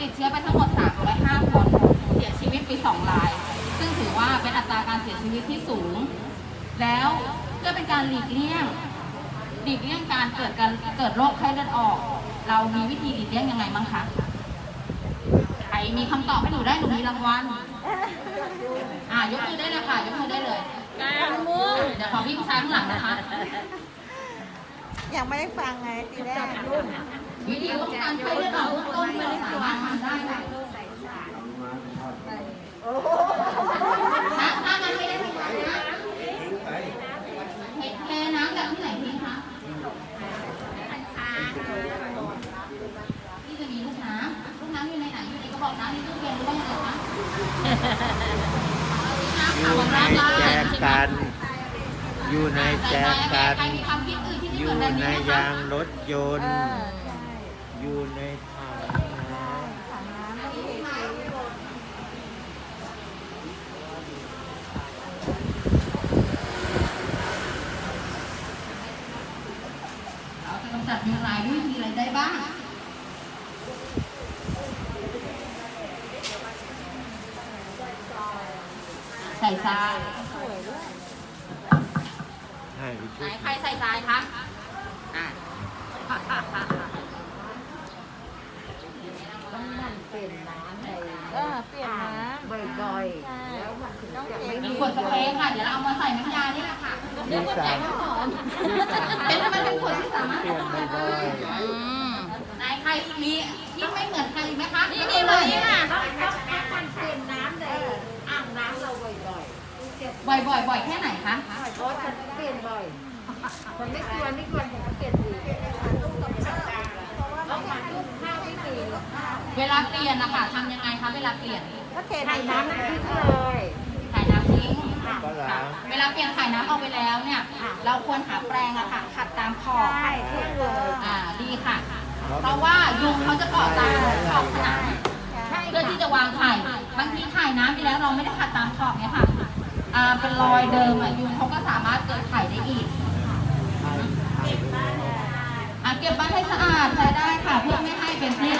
ติดเชื้อไปทั้งหมด 305 คน เสียชีวิตไป 2 ราย ซึ่งถือว่าเป็นอัตราการเสียชีวิตที่สูง แล้วเพื่อเป็นการหลีกเลี่ยง หลีกเลี่ยงการเกิดการเกิดโรคไข้เลือดออก เรามีวิธีหลีกเลี่ยงยังไงบ้างคะ ใครมีคำตอบให้หนูได้หนูมีรางวัล อ่ายกมือได้เลยค่ะ ยกมือได้เลยกางมุ้งเดี๋ยวขอพี่ผู้ชายข้างหลังนะคะ ยังไม่ได้ฟังไงทีแรก วิธีป้องกันไข้เลือดออกเบื้องต้นเราสามารถทำได้ค่ะถ้าถ้ามันไม่ได้ทำงานนะเทน้ำจากที่ไหนทิ้งคะที่จะมีลูกน้ำลูกน้ำอยู่ในไหนอยู่ในกระบอกน้ำในตู้เย็นหรือว่ายังไงคะน้ำอขังยู่ในร้านแจกัน อยู่ในแจกัน ใครมีความคิดอื่นที่ไม่เหยู่อนแบบในนี้นะคะ ยางรถยนต์ อยู่ในถังน้เราจะกำจัดยุงลายด้วยวิธีอะไรได้บ้างใส่ทรายำให้ไปไหนช่วย ใครใส่ทรายค่ะ ต้องหมั่นเปลี่ยนน้ำใน เออเปลี่ยนน้ำ บ่ อยๆแล้วมันถึงจะไม่มีมีขวดสเปรย์ค่ะ เดี๋ยวเราเอามาใส่น้ำยานี่แหละค่ะมีสามเป็นมันเป็นขวดที่สามารถเปลี่ยนบ่อยอืมไหนใครมีที่ไม่เหมือนใครอีกไหมคะนี่นี่เลยนี่ค่ะต้องต้องมันเปลี่ยนน้ำในอ่างน้ำเราบ่อยบ่อยบ่อยบ่อยแค่ไหนคะๆเพราะฉันเปลี่ยนบ่อยคนไม่ควรไม่ควรผมก็เปลี่ยนอีกต้องมาลูกข้าวไม่มีเวลาเปลี่ยนนะคะทำยังไงคะเวลาเปลี่ยน ก็เทในน้ำทิ้งเลยถ่ายน้ำทิ้งๆก็ล้าง เวลาเปลี่ยนถ่ายน้ำออกไปแล้วเนี่ย เราควรหาแปรงอะค่ะขัดตามขอบใช่ทิ้งเลยอ่าดีค่ะ เพราะว่ายุงเขาจะเกาะตามขอบผนังใช่เพื่อที่จะวางไข่บางทีถ่ายน้ำไปแล้วเราไม่ได้ขัดตามขอบเนี่ยค่ะอ่าเป็นรอยเดิมอะยุงเขาก็สามารถเกิดไข่ได้อีกอะเก็บบ้านให้สะอาดใช้ได้ค่ะ เพื่อไม่ให้เป็นที่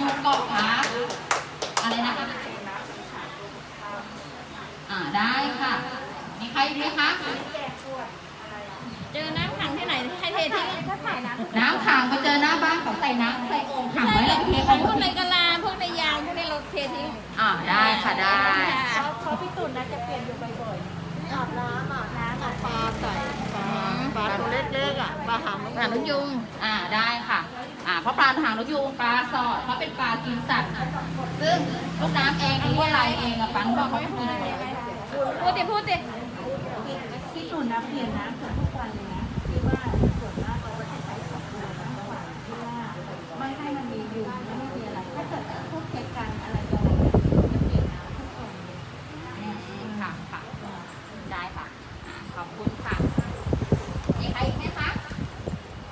ยุงเกาะขาอะไรนะคะอ่า ได้ค่ะ มีใครอีกไหมคะ เจอน้ำขังที่ไหนให้เททิ้งถ้าถ่ายน้ำน้ำขังไปเจอหน้าบ้านเขาใส่น้ำใส่โอ่งขังใช่ไว้แล้วเทขเขาองพวกในกะลาพวกในยางพวกในเราเททิ้งอ่าได้ค่ะ ได้ เขาเขาพี่ตุ่นนะจะเปลี่ยนอยู่บ่อยๆอาบน้ำอาบน้ำเอาปลาใส่ปลาปลาตัวเล็กๆอะปลาหางนกปลานกยุง อ่าได้ค่ะ อ่าเพราะปลาหางนกยุงปลาสอดเขาเป็นปลากินสัตว์ ซึ่งลูกน้ำเองหรือว่าอะไรเองอะปันบอกเขากิน พูดติพูดติที่หนูนับเรียนนะเกือบทุกวันเลยนะที่ว่าส่วนมากเราจะใช้ของตัวนะระหว่างที่ว่าไม่ให้มันมีอยู่ไม่ให้มีอะไรถ้าเกิดพวกเหตุการณ์อะไรจะจะเปลี่ยนนะทุกคนค่ค่ะได้ค่ะขอบคุณค่ะมีใครอีกไหมคะ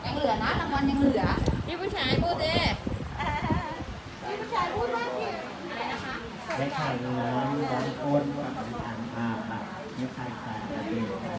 ยังเหลือนะรางวัลยังเหลือพี่ผู้ชายพูดดิพี่ผู้ชายพูดว่าอะไรนะคะใช้ไข่ดนะมีบางคนาปะนิม่ใคราตะเว